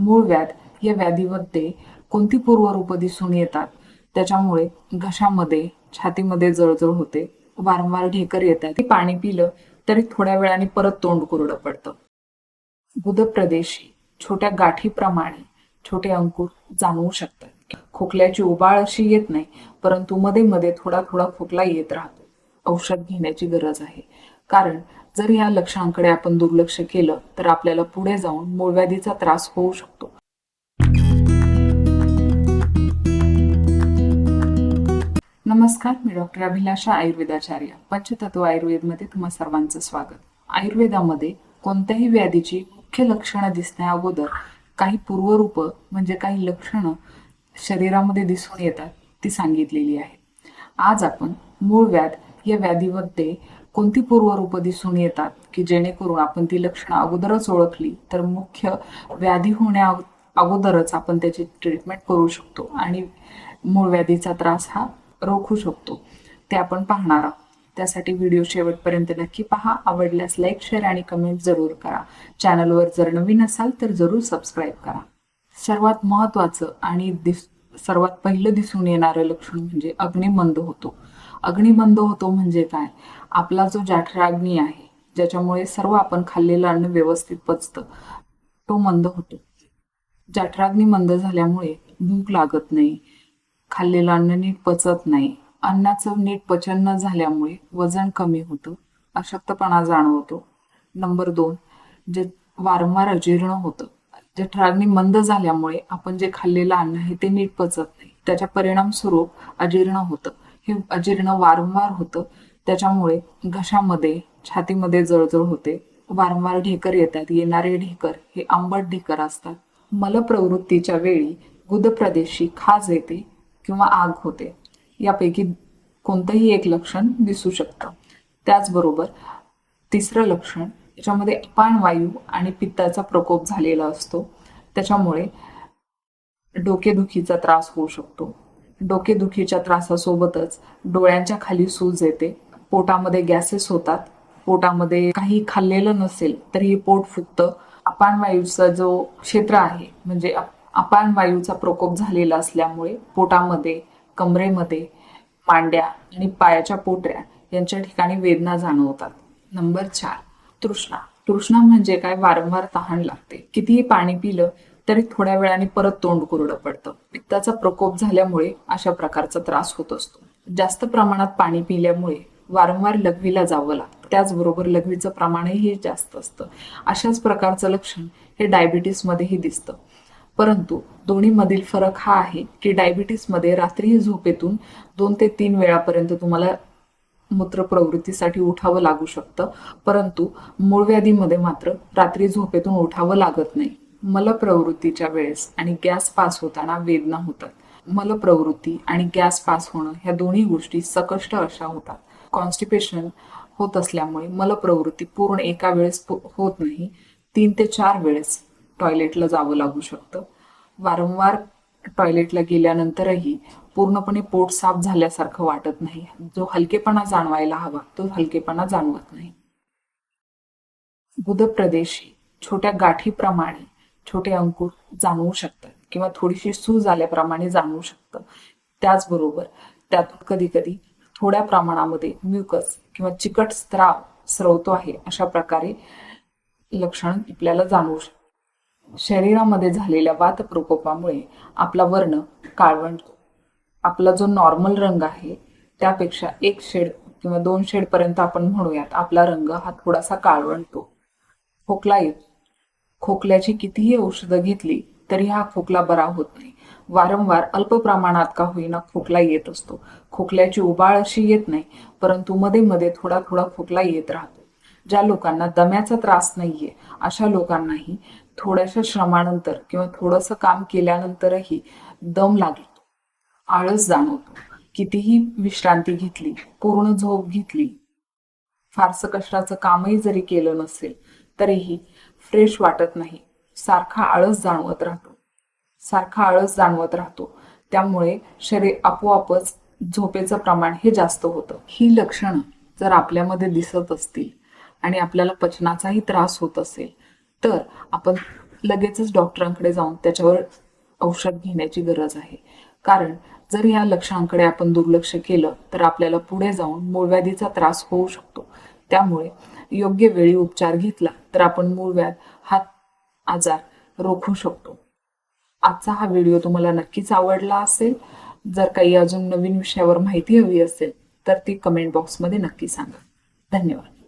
मूळ व्याध या व्याधीमध्ये कोणती पूर्वरूप दिसून येतात? त्याच्यामुळे घशामध्ये छातीमध्ये जळजळ होते. वारंवार ढेकर येतात. पाणी पिलं तरी थोड्या वेळाने परत तोंड कोरडं पडतं. गुदप्रदेशी छोट्या गाठीप्रमाणे छोटे अंकुर जाणवू शकतात. खोकल्याची उबाळ अशी येत नाही परंतु मध्ये मध्ये थोडा थोडा खोकला येत राहतो. औषध घेण्याची गरज आहे. कारण जर या लक्षणांकडे आपण दुर्लक्ष केलं तर आपल्याला पुढे जाऊन मूळव्याधीचा त्रास होऊ शकतो. नमस्कार मी डॉक्टर अभिलाषा आयुर्वेदाचार्य पंचतत्व आयुर्वेदमध्ये तुम्हा सर्वांचं स्वागत. आयुर्वेदामध्ये कोणत्याही व्याधीची मुख्य लक्षणं दिसण्या अगोदर काही पूर्वरूप म्हणजे काही लक्षणं शरीरामध्ये दिसून येतात ती सांगितलेली आहे. आज आपण मूळ व्याध या व्याधीमध्ये कोणती पूर्वरूप दिसून येतात की जेणेकरून आपण ती लक्षणं अगोदरच ओळखली तर मुख्य व्याधी होण्या अगोदरच आपण त्याची ट्रीटमेंट करू शकतो आणि मूळ व्याधीचा त्रास हा रोखू शकतो. ते आपण पाहणार आहोत. त्यासाठी व्हिडिओ शेवटपर्यंत नक्की पहा. आवडल्यास लाईक शेअर आणि कमेंट जरूर करा. चॅनलवर जर नवीन असाल तर जरूर सबस्क्राईब करा. सर्वात महत्वाचं आणि दिस सर्वात पहिलं दिसून येणारं लक्षण म्हणजे अग्निमंद होतो. अग्निमंद होतो म्हणजे काय? आपला जो जाठराग्नी आहे ज्याच्यामुळे सर्व आपण खाल्लेलं अन्न व्यवस्थित पचतं तो मंद होतो. जाठराग्नी मंद झाल्यामुळे भूक लागत नाही खाल्लेलं अन्न नीट पचत नाही. अन्नाचं नीट पचन न झाल्यामुळे वजन कमी होतं अशक्तपणा जाणवतो. नंबर दोन जे वारंवार अजीर्ण होतं. जठराग्नी मंद झाल्यामुळे आपण जे खाल्लेलं अन्न आहे ते नीट पचत नाही. त्याच्या परिणाम स्वरूप अजीर्ण होतं. हे अजीर्ण वारंवार होतं. त्याच्यामुळे घशामध्ये छातीमध्ये जळजळ होते. वारंवार ढेकर येतात. येणारे ढेकर हे आंबट ढेकर असतात. मलप्रवृत्तीच्या वेळी गुदप्रदेशी खाज येते किंवा आग होते. यापैकी कोणतंही एक लक्षण दिसू शकतं. त्याचबरोबर तिसरं लक्षण याच्यामध्ये अपान वायू आणि पित्ताचा प्रकोप झालेला असतो. त्याच्यामुळे डोकेदुखीचा त्रास होऊ शकतो. डोकेदुखीच्या त्रासासोबतच डोळ्यांच्या खाली सूज येते. पोटामध्ये गॅसेस होतात. पोटामध्ये काही खाल्लेलं नसेल तरीही पोट फुगतं. अपान वायूचा जो क्षेत्र आहे म्हणजे अपान वायूचा प्रकोप झालेला असल्यामुळे पोटामध्ये कमरेमध्ये मांड्या आणि पायाच्या पोटऱ्या यांच्या ठिकाणी वेदना जाणवतात. नंबर चार तृष्णा. तृष्णा म्हणजे काय? वारंवार तहान लागते. कितीही पाणी पिलं तरी थोड्या वेळाने परत तोंड कोरडं पडतं. पित्ताचा प्रकोप झाल्यामुळे अशा प्रकारचा त्रास होत असतो. जास्त प्रमाणात पाणी पिल्यामुळे वारंवार लघवीला जावं लागतं. त्याचबरोबर लघवीचं प्रमाणही जास्त असतं. अशाच प्रकारचं लक्षण हे डायबिटीसमध्येही दिसतं. परंतु दोन्हीमधील फरक हा आहे की डायबिटीसमध्ये रात्रीही झोपेतून दोन ते तीन वेळापर्यंत तुम्हाला मूत्र प्रवृत्तीसाठी उठावं लागू शकतं. परंतु मूळव्याधीमध्ये मात्र रात्री झोपेतून उठावं लागत नाही. मलप्रवृत्तीच्या वेळेस आणि गॅस पास होताना वेदना होतात. मलप्रवृत्ती आणि गॅस पास होणं ह्या दोन्ही गोष्टी सकष्ट अशा होतात. कॉन्स्टिपेशन होत असल्यामुळे मलप्रवृत्ती पूर्ण एका वेळेस होत नाही. तीन ते चार वेळेस टॉयलेटला जावं लागू शकतं. वारंवार टॉयलेटला गेल्यानंतरही पूर्णपणे पोट साफ झाल्यासारखं वाटत नाही. जो हलकेपणा जाणवायला हवा तो हलकेपणा जाणवत नाही. गुदप्रदेशी छोट्या गाठीप्रमाणे छोटे अंकुर जाणवू शकतात किंवा थोडीशी सूज आल्याप्रमाणे जाणवू शकतं. त्याचबरोबर त्यातून कधी कधी थोड्या प्रमाणामध्ये म्युकस किंवा चिकट स्त्राव स्रवतो आहे अशा प्रकारे लक्षण आपल्याला जाणवू शकतं शरीरामध्ये झालेल्या वात प्रकोपामुळे आपला वर्ण काळवंटतो. आपला जो नॉर्मल रंग आहे त्यापेक्षा एक शेड किंवा दोन शेड पर्यंत आपण म्हणूयात आपला रंग हा थोडासा काळवंटतो. खोकला येतो. खोकल्याची कितीही औषधं घेतली तरी हा खोकला बरा होत नाही. वारंवार अल्प प्रमाणात का होईना खोकला येत असतो. खोकल्याची उबाळ अशी येत नाही परंतु मध्ये मध्ये थोडा थोडा खोकला येत राहतो ज्या लोकांना दम्याचा त्रास नाहीये. अशा लोकांनाही थोड्याशा श्रमानंतर किंवा थोडंसं काम केल्यानंतरही दम लागतो. आळस जाणवतो. कितीही विश्रांती घेतली पूर्ण झोप घेतली फारसं कष्टाचं कामही जरी केलं नसेल तरीही फ्रेश वाटत नाही. सारखा आळस जाणवत राहतो. सारखा आळस जाणवत राहतो. त्यामुळे शरीर आपोआपच झोपेचं प्रमाण हे जास्त होतं. ही लक्षणं जर आपल्यामध्ये दिसत असतील आणि आपल्याला पचनाचाही त्रास होत असेल तर आपण लगेचच डॉक्टरांकडे जाऊन त्याच्यावर औषध घेण्याची गरज आहे. कारण जर या लक्षणांकडे आपण दुर्लक्ष केलं तर आपल्याला पुढे जाऊन मूळव्याधीचा त्रास होऊ शकतो. त्यामुळे योग्य वेळी उपचार घेतला तर आपण मूळव्याध हा आजार रोखू शकतो. आजचा हा व्हिडिओ तुम्हाला नक्कीच आवडला असेल. जर काही अजून नवीन विषयावर माहिती हवी असेल तर ती कमेंट बॉक्समध्ये नक्की सांगा. धन्यवाद.